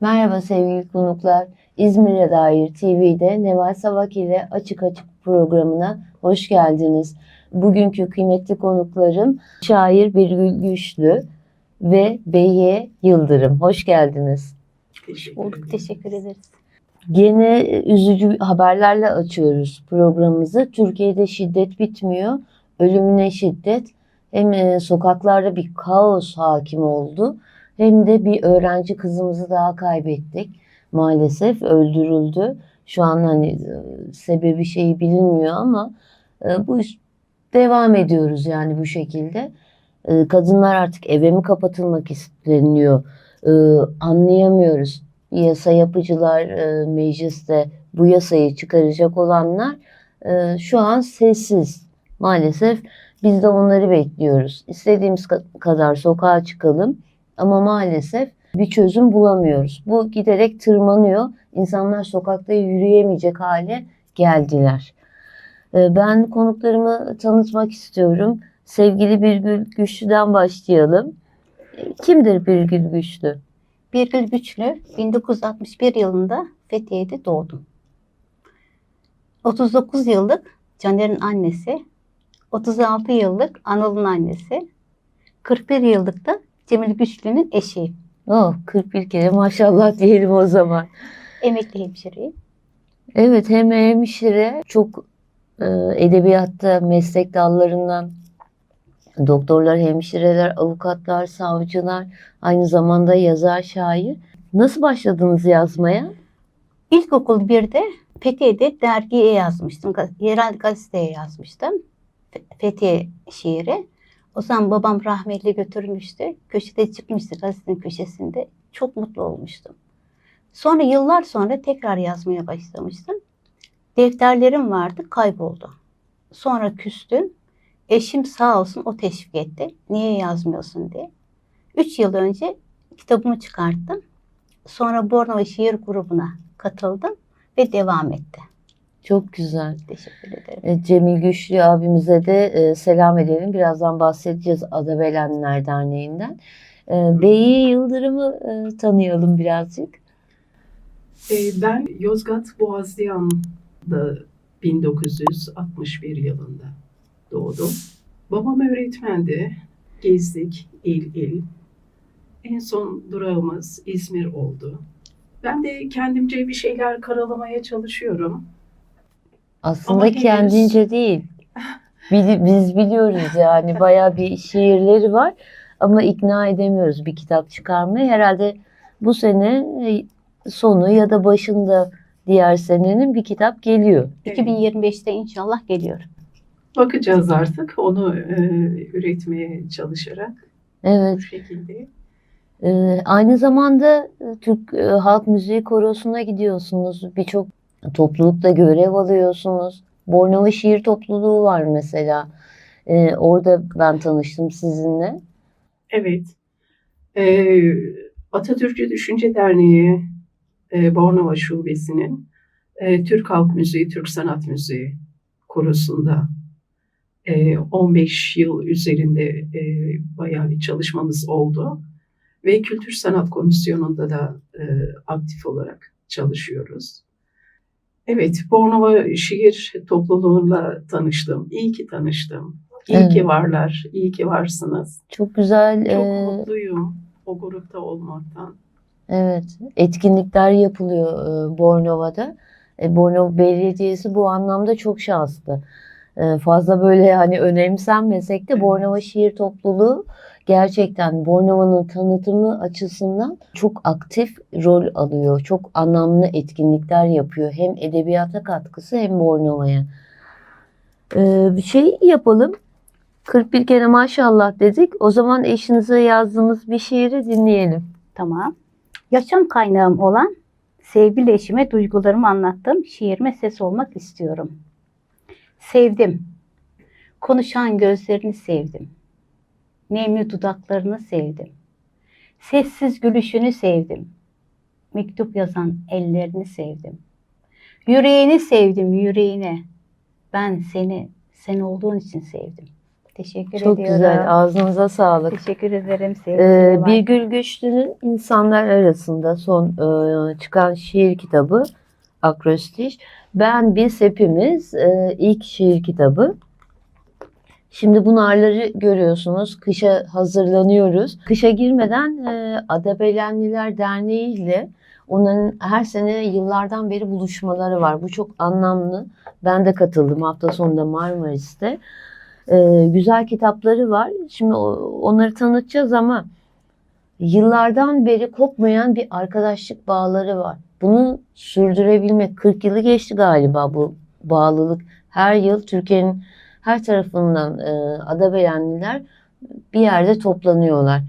Merhaba sevgili konuklar. İzmir'e dair TV'de Neval Savak ile Açık Açık programına hoş geldiniz. Bugünkü kıymetli konuklarım şair Birgül Güçlü ve Beye Yıldırım. Hoş geldiniz. Teşekkür ederim. teşekkür ederiz. Gene üzücü haberlerle açıyoruz programımızı. Türkiye'de şiddet bitmiyor. Ölümüne şiddet. Hem e, sokaklarda bir kaos hakim oldu. Hem de bir öğrenci kızımızı daha kaybettik. Maalesef öldürüldü. Şu an hani e, sebebi şeyi bilinmiyor ama e, bu devam ediyoruz yani bu şekilde. E, Kadınlar artık eve mi kapatılmak isteniyor? E, Anlayamıyoruz yasa yapıcılar mecliste bu yasayı çıkaracak olanlar şu an sessiz. Maalesef biz de onları bekliyoruz. İstediğimiz ka- kadar sokağa çıkalım ama maalesef bir çözüm bulamıyoruz. Bu giderek tırmanıyor. İnsanlar sokakta yürüyemeyecek hale geldiler. E, ben konuklarımı tanıtmak istiyorum. Sevgili Birgül Güçlü'den başlayalım. Kimdir Birgül Güçlü? Birgül Güçlü 1961 yılında Fethiye'de doğdum. 39 yıllık Caner'in annesi, 36 yıllık Anıl'ın annesi, 41 yıllık da Cemil Güçlü'nün eşi. Oh 41 kere maşallah diyelim o zaman. Emekli hemşireyim. Evet hem hemşire çok e, edebiyatta meslek dallarından doktorlar, hemşireler, avukatlar, savcılar, aynı zamanda yazar, şair. Nasıl başladınız yazmaya? İlkokul 1'de Fethiye'de dergiye yazmıştım. Yerel gazeteye yazmıştım. Fe- Fethiye şiiri. O zaman babam rahmetli götürmüştü. Köşede çıkmıştı gazetenin köşesinde. Çok mutlu olmuştum. Sonra yıllar sonra tekrar yazmaya başlamıştım. Defterlerim vardı kayboldu. Sonra küstüm. Eşim sağ olsun o teşvik etti. Niye yazmıyorsun diye. Üç yıl önce kitabımı çıkarttım. Sonra Bornova Şiir Grubu'na katıldım ve devam etti. Çok güzel. Teşekkür ederim. E, Cemil Güçlü abimize de e, selam edelim. Birazdan bahsedeceğiz Adabelenler Derneği'nden. E, Beyi Yıldırım'ı e, tanıyalım birazcık. Ben Yozgat Boğazlayan'da 1961 yılında doğdum. Babam öğretmendi. Gezdik il il. En son durağımız İzmir oldu. Ben de kendimce bir şeyler karalamaya çalışıyorum. Aslında Ama henüz- kendince değil. Bili- Biz biliyoruz yani bayağı bir şiirleri var ama ikna edemiyoruz bir kitap çıkarmaya. Herhalde bu sene e, sonu ya da başında diğer senenin bir kitap geliyor. 2025'te inşallah geliyor. Bakacağız artık onu e, üretmeye çalışarak Evet. bu şekilde. Ee, aynı zamanda e, Türk e, Halk Müziği Korosu'na gidiyorsunuz. Birçok toplulukta görev alıyorsunuz. Bornova Şiir Topluluğu var mesela. Ee, orada ben tanıştım sizinle. Evet. Ee, Atatürkçü Düşünce Derneği e, Bornova Şubesi'nin e, Türk Halk Müziği, Türk Sanat Müziği korosunda e, 15 yıl üzerinde e, bayağı bir çalışmamız oldu. Ve Kültür Sanat Komisyonu'nda da e, aktif olarak çalışıyoruz. Evet, Bornova Şiir Topluluğu'yla tanıştım. İyi ki tanıştım. İyi Evet. ki varlar, iyi ki varsınız. Çok güzel Çok e, mutluyum o grupta olmaktan. evet etkinlikler yapılıyor e, Bornova'da. E, Bornova Belediyesi bu anlamda çok şanslı. E, fazla böyle hani önemsenmesek de Evet. Bornova Şiir Topluluğu gerçekten Bornova'nın tanıtımı açısından çok aktif rol alıyor. Çok anlamlı etkinlikler yapıyor. Hem edebiyata katkısı hem Bornova'ya. E, bir şey yapalım. 41 kere maşallah dedik. O zaman eşinize yazdığınız bir şiiri dinleyelim. Tamam. Yaşam kaynağım olan sevgili eşime duygularımı anlattım. Şiirime ses olmak istiyorum. Sevdim. Konuşan gözlerini sevdim. Nemli dudaklarını sevdim. Sessiz gülüşünü sevdim. Mektup yazan ellerini sevdim. Yüreğini sevdim, yüreğine. Ben seni, sen olduğun için sevdim. Teşekkür Çok ediyorum. güzel. Ağzınıza sağlık. Teşekkür ederim. Ee, sevgili bir Gül Güçlü'nün insanlar arasında son e, çıkan şiir kitabı Akrostiş. Ben biz hepimiz e, ilk şiir kitabı. Şimdi bu narları görüyorsunuz. Kışa hazırlanıyoruz. Kışa girmeden e, Adabelenliler Derneği ile onların her sene yıllardan beri buluşmaları var. Bu çok anlamlı. Ben de katıldım hafta sonunda Marmaris'te. E, güzel kitapları var. Şimdi onları tanıtacağız ama yıllardan beri kopmayan bir arkadaşlık bağları var. Bunu sürdürebilmek 40 yılı geçti galiba bu bağlılık. Her yıl Türkiye'nin her tarafından e, Adabelenliler bir yerde toplanıyorlar.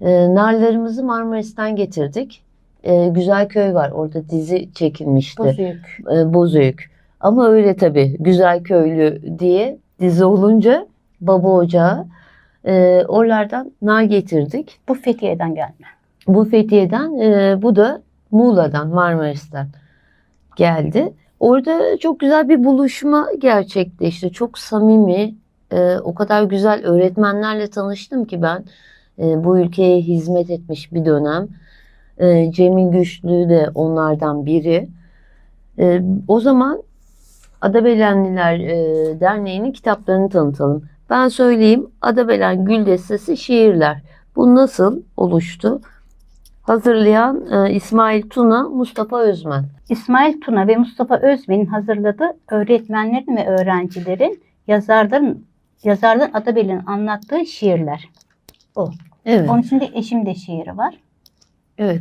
E, narlarımızı Marmaris'ten getirdik. E, Güzel köy var. Orada dizi çekilmişti. Bozüyük. E, Bozüyük. Ama öyle tabii Güzel Köylü diye dizi olunca Baba Ocağı e, oralardan nar getirdik. Bu Fethiye'den gelme. Bu Fethiye'den e, bu da Muğla'dan Marmaris'ten geldi. Orada çok güzel bir buluşma gerçekleşti. Çok samimi, e, o kadar güzel öğretmenlerle tanıştım ki ben e, bu ülkeye hizmet etmiş bir dönem. E, Cemil Güçlü de onlardan biri. E, o zaman Adabelenliler e, Derneği'nin kitaplarını tanıtalım. Ben söyleyeyim Adabelen Gül Destesi Şiirler. Bu nasıl oluştu? Hazırlayan e, İsmail Tuna, Mustafa Özmen. İsmail Tuna ve Mustafa Özmen'in hazırladığı öğretmenlerin ve öğrencilerin yazarların yazarların Adabel'in anlattığı şiirler. Evet. Onun içinde eşim de şiiri var. Evet.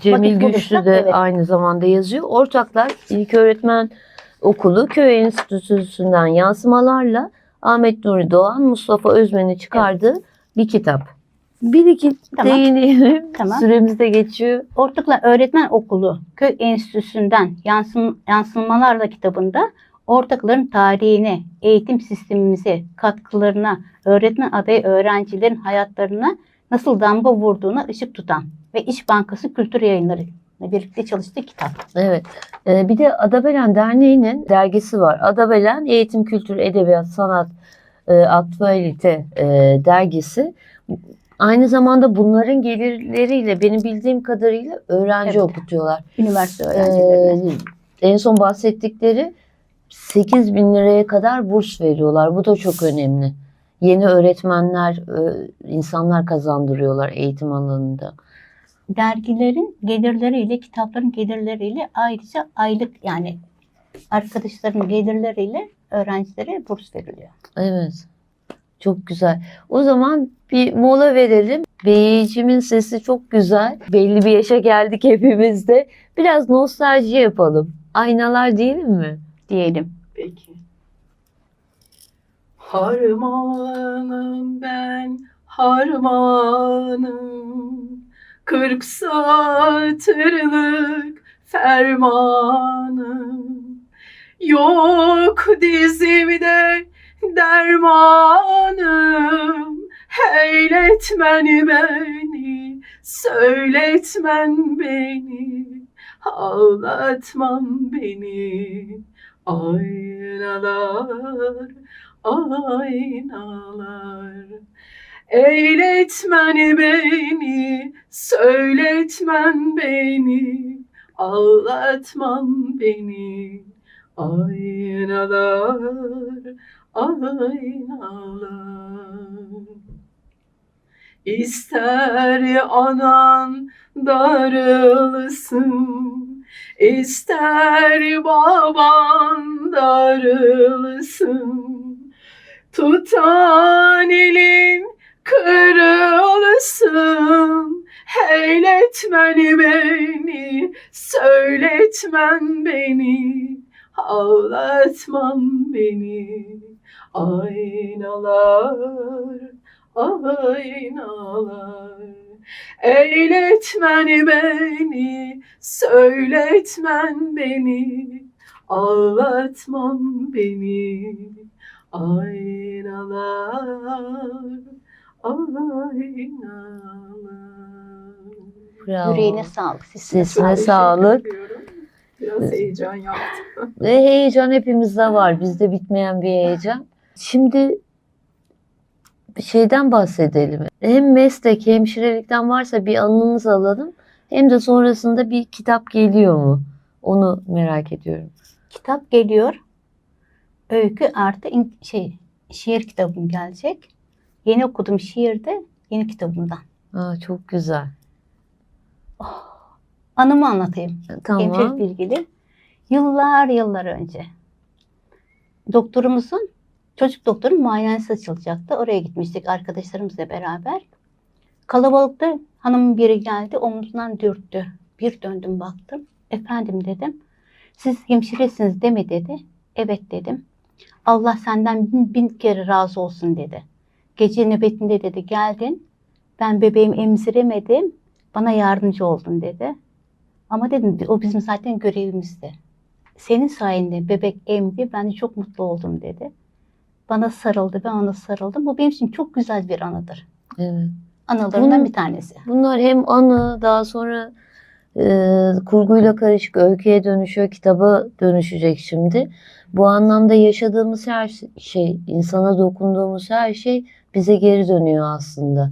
Cemil Vakit Güçlü bulursak, de evet. aynı zamanda yazıyor. Ortaklar İlköğretmen Okulu Köy Enstitüsü'nden yansımalarla Ahmet Nuri Doğan, Mustafa Özmen'in çıkardığı bir kitap. Bir iki Tamam. değinelim. Tamam. Süremiz de geçiyor. Ortaklar Öğretmen Okulu Köy Enstitüsü'nden yansım, yansımalarla kitabında ortakların tarihine, eğitim sistemimize, katkılarına, öğretmen adayı öğrencilerin hayatlarına nasıl damga vurduğuna ışık tutan ve İş Bankası Kültür Yayınları ile birlikte çalıştığı kitap. Evet. Ee, bir de Adabelen Derneği'nin dergisi var. Adabelen Eğitim, Kültür, Edebiyat, Sanat, e, Aktualite e, dergisi. Aynı zamanda bunların gelirleriyle benim bildiğim kadarıyla öğrenci Evet. okutuyorlar. Üniversite öğrencilerine. Ee, en son bahsettikleri 8 bin liraya kadar burs veriyorlar. Bu da çok önemli. Yeni öğretmenler, e, insanlar kazandırıyorlar eğitim alanında. dergilerin gelirleriyle, kitapların gelirleriyle ayrıca aylık yani arkadaşların gelirleriyle öğrencilere burs veriliyor. Evet. Çok güzel. O zaman bir mola verelim. Beyicimin sesi çok güzel. Belli bir yaşa geldik hepimiz de. Biraz nostalji yapalım. Aynalar diyelim mi? Diyelim. Peki. Harmanım ben, harmanım. Kırk satırlık fermanım. Yok dizimde dermanım. Eyletmen beni, söyletmen beni. Ağlatmam beni. Aynalar, aynalar. Eyletmen beni, söyletmen beni, ağlatman beni. Aynalar, aynalar. İster anan darılsın, ister baban darılsın. Tutan elin kırılsın, eyletmen beni, söyletmen beni, ağlatman beni. Aynalar, aynalar. Eyletmen beni, söyletmen beni, ağlatman beni. Aynalar, aynalar. Bravo. Yüreğine sağlık. Sesine Sesine sağlık. Biraz heyecan yaptım. Ve heyecan hepimizde var. Bizde bitmeyen bir heyecan. Şimdi şeyden bahsedelim. Hem meslek hemşirelikten varsa bir anınız alalım. Hem de sonrasında bir kitap geliyor mu? Onu merak ediyorum. Kitap geliyor. Öykü artı şey şiir kitabım gelecek. Yeni okudum şiirde yeni kitabımdan. Aa, çok güzel. Anımı anlatayım. Tamam. Hemşirelikle ilgili. Yıllar yıllar önce. Doktorumuzun, çocuk doktorun muayenesi açılacaktı. Oraya gitmiştik arkadaşlarımızla beraber. Kalabalıkta hanımın biri geldi, omuzundan dürttü. Bir döndüm baktım. Efendim dedim. Siz hemşiresiniz değil mi dedi. Evet dedim. Allah senden bin, bin kere razı olsun dedi. Gece nöbetinde dedi geldin. Ben bebeğimi emziremedim. Bana yardımcı oldun dedi. Ama dedim o bizim zaten görevimizdi. Senin sayende bebek emdi. Ben de çok mutlu oldum dedi. Bana sarıldı. Ben ona sarıldım. Bu benim için çok güzel bir anıdır. Evet. Anılarından Bunun- bir tanesi. Bunlar hem anı daha sonra e, kurguyla karışık öyküye dönüşüyor, kitaba dönüşecek şimdi. Bu anlamda yaşadığımız her şey, insana dokunduğumuz her şey bize geri dönüyor aslında.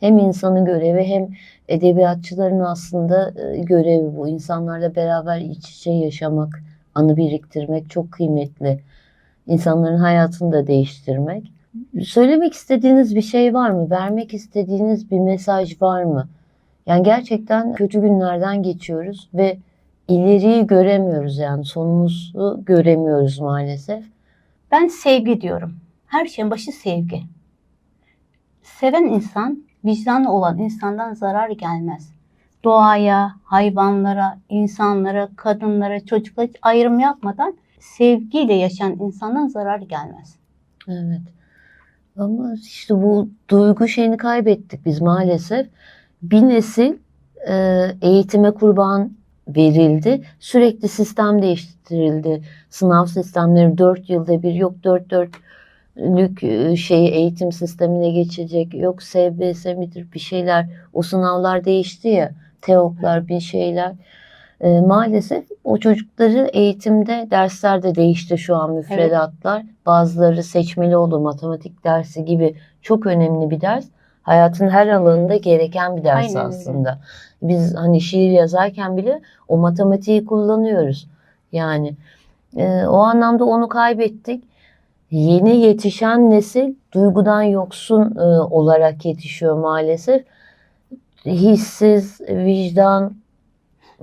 Hem insanın görevi hem edebiyatçıların aslında e, görevi bu. İnsanlarla beraber iç içe yaşamak, anı biriktirmek çok kıymetli. İnsanların hayatını da değiştirmek. Söylemek istediğiniz bir şey var mı? Vermek istediğiniz bir mesaj var mı? Yani gerçekten kötü günlerden geçiyoruz ve ileriyi göremiyoruz yani sonumuzu göremiyoruz maalesef. Ben sevgi diyorum. Her şeyin başı sevgi. Seven insan, vicdanlı olan insandan zarar gelmez. Doğaya, hayvanlara, insanlara, kadınlara, çocuklara hiç ayrım yapmadan sevgiyle yaşayan insandan zarar gelmez. Evet. Ama işte bu duygu şeyini kaybettik biz maalesef. Bir nesil e, eğitime kurban verildi. Sürekli sistem değiştirildi. Sınav sistemleri 4 yılda bir yok 4 dörtlük e, şeyi eğitim sistemine geçecek. Yok SBS midir bir şeyler. O sınavlar değişti ya. TEOK'lar bir şeyler. E, maalesef o çocukları eğitimde derslerde değişti şu an müfredatlar. Bazıları seçmeli oldu matematik dersi gibi çok önemli bir ders. Hayatın her alanında gereken bir ders Aynen aslında. Biz hani şiir yazarken bile o matematiği kullanıyoruz. Yani e, o anlamda onu kaybettik. Yeni yetişen nesil duygudan yoksun e, olarak yetişiyor maalesef. Hissiz, vicdan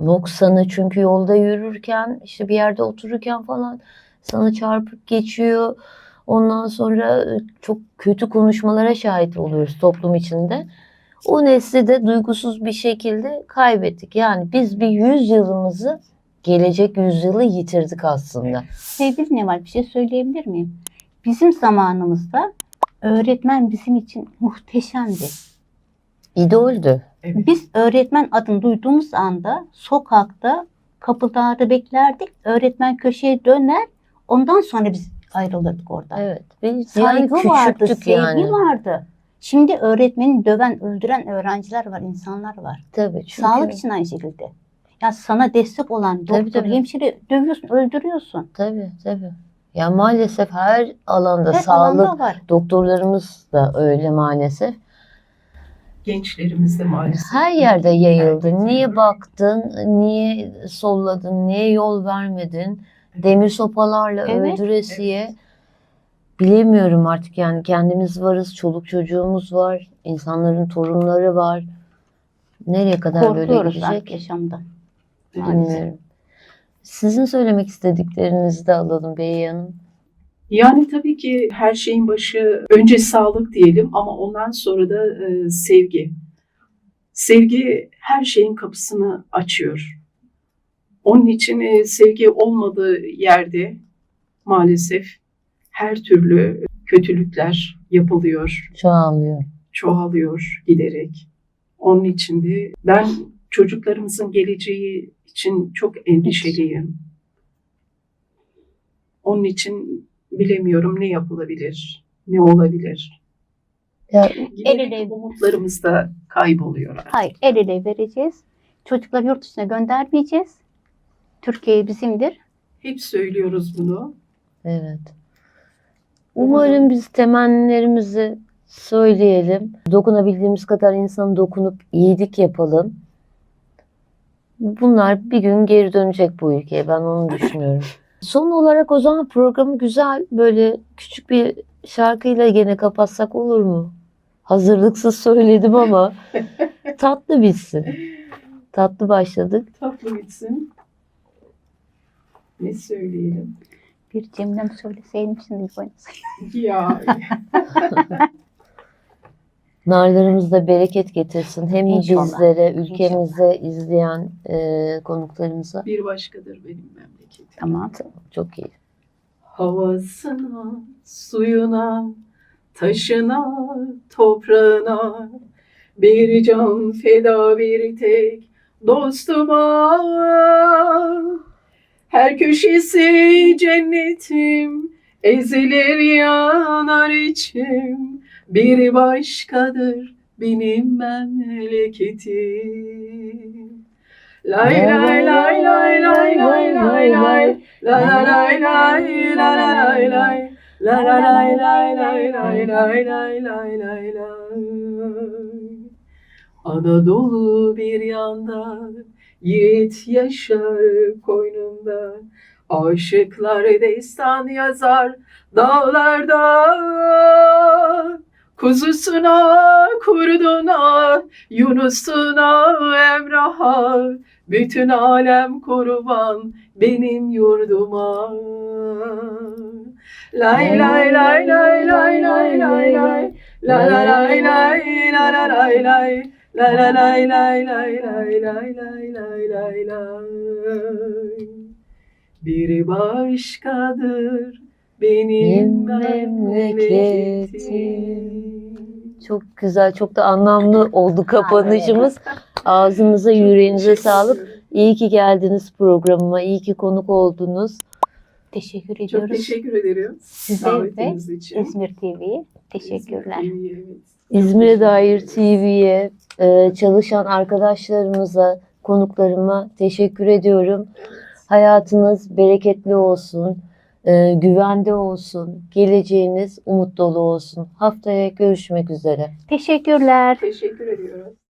noksanı çünkü yolda yürürken işte bir yerde otururken falan sana çarpıp geçiyor. Ondan sonra e, çok kötü konuşmalara şahit oluyoruz toplum içinde. O nesli de duygusuz bir şekilde kaybettik. Yani biz bir yüzyılımızı gelecek yüzyılı yitirdik aslında. Sevgili ne var bir şey söyleyebilir miyim? Bizim zamanımızda öğretmen bizim için muhteşemdi. İdoldü. Evet. Biz öğretmen adını duyduğumuz anda sokakta kapılarda beklerdik. Öğretmen köşeye döner. Ondan sonra biz ayrılırdık oradan. Evet. Biz Saygı yani vardı, sevgi yani. vardı. Şimdi öğretmeni döven, öldüren öğrenciler var, insanlar var. Tabii. Çünkü, Sağlık için aynı şekilde. Ya sana destek olan Tabii, doktor, tabii. hemşire dövüyorsun, öldürüyorsun. Tabii tabii. Ya maalesef her alanda Her sağlık alanda var. doktorlarımız da öyle maalesef. Gençlerimizde maalesef. Her yerde yayıldı. Herkes Niye baktın, niye solladın, niye yol vermedin? Demir sopalarla Evet, öldüresiye. Bilemiyorum artık yani kendimiz varız, çoluk çocuğumuz var, insanların torunları var. Nereye kadar böyle Korkuyoruz artık gidecek yaşamda. bilmiyorum. Sizin söylemek istediklerinizi de alalım Bey Hanım. Yani tabii ki her şeyin başı önce sağlık diyelim ama ondan sonra da e, sevgi. Sevgi her şeyin kapısını açıyor. Onun için e, sevgi olmadığı yerde maalesef her türlü kötülükler yapılıyor, Çoğalıyor. çoğalıyor giderek. Onun için de ben çocuklarımızın geleceği için çok endişeliyim. Onun için bilemiyorum ne yapılabilir, ne olabilir. Ya, Giderek ele- umutlarımız da kayboluyor. Hayır, el ele vereceğiz. Çocukları yurt dışına göndermeyeceğiz. Türkiye bizimdir. Hep söylüyoruz bunu. evet. Umarım biz temennilerimizi söyleyelim. Dokunabildiğimiz kadar insana dokunup iyilik yapalım. Bunlar bir gün geri dönecek bu ülkeye. Ben onu düşünüyorum. Son olarak o zaman programı güzel böyle küçük bir şarkıyla gene kapatsak olur mu? Hazırlıksız söyledim ama tatlı bitsin. Tatlı başladık. Tatlı bitsin. Ne söyleyelim? Bir cümlem söyleseydim şimdi oynasaydım. Ya Narlarımızda bereket getirsin. Hem İnşallah. bizlere, ülkemize izleyen e, konuklarımıza. bir başkadır benim memleketim. Tamam. Çok iyi. Havasına, suyuna, taşına, toprağına bir can feda bir tek dostuma. Her köşesi cennetim, ezilir yanar içim. Bir başkadır benim memleketim. Lay lay lay lay lay lay lay lay La la lay lay la la lay lay La la lay lay lay lay lay lay lay lay lay Anadolu bir yanda Yiğit yaşar koynumda Aşıklar destan yazar dağlarda Kuzusuna, kurduna, Yunus'una, Emrah'a bütün alem kurban benim yurduma. Lay lay lay lay lay lay lay lay La la lay lay la la lay lay La la lay lay lay lay lay lay lay lay lay Bir başkadır benim Benim memleketim. Çok güzel, çok da anlamlı oldu kapanışımız. Ağzınıza, Çok yüreğinize sağlık. İyi ki geldiniz programıma. İyi ki konuk oldunuz. Teşekkür Çok ediyoruz. teşekkür ederim Size ve için. İzmir TV'ye teşekkürler. İzmir TV. İzmir'e dair Çok. TV'ye e, çalışan arkadaşlarımıza, konuklarıma teşekkür ediyorum. Hayatınız bereketli olsun, e, güvende olsun, geleceğiniz umut dolu olsun. Haftaya görüşmek üzere. Teşekkürler. Teşekkür ediyoruz.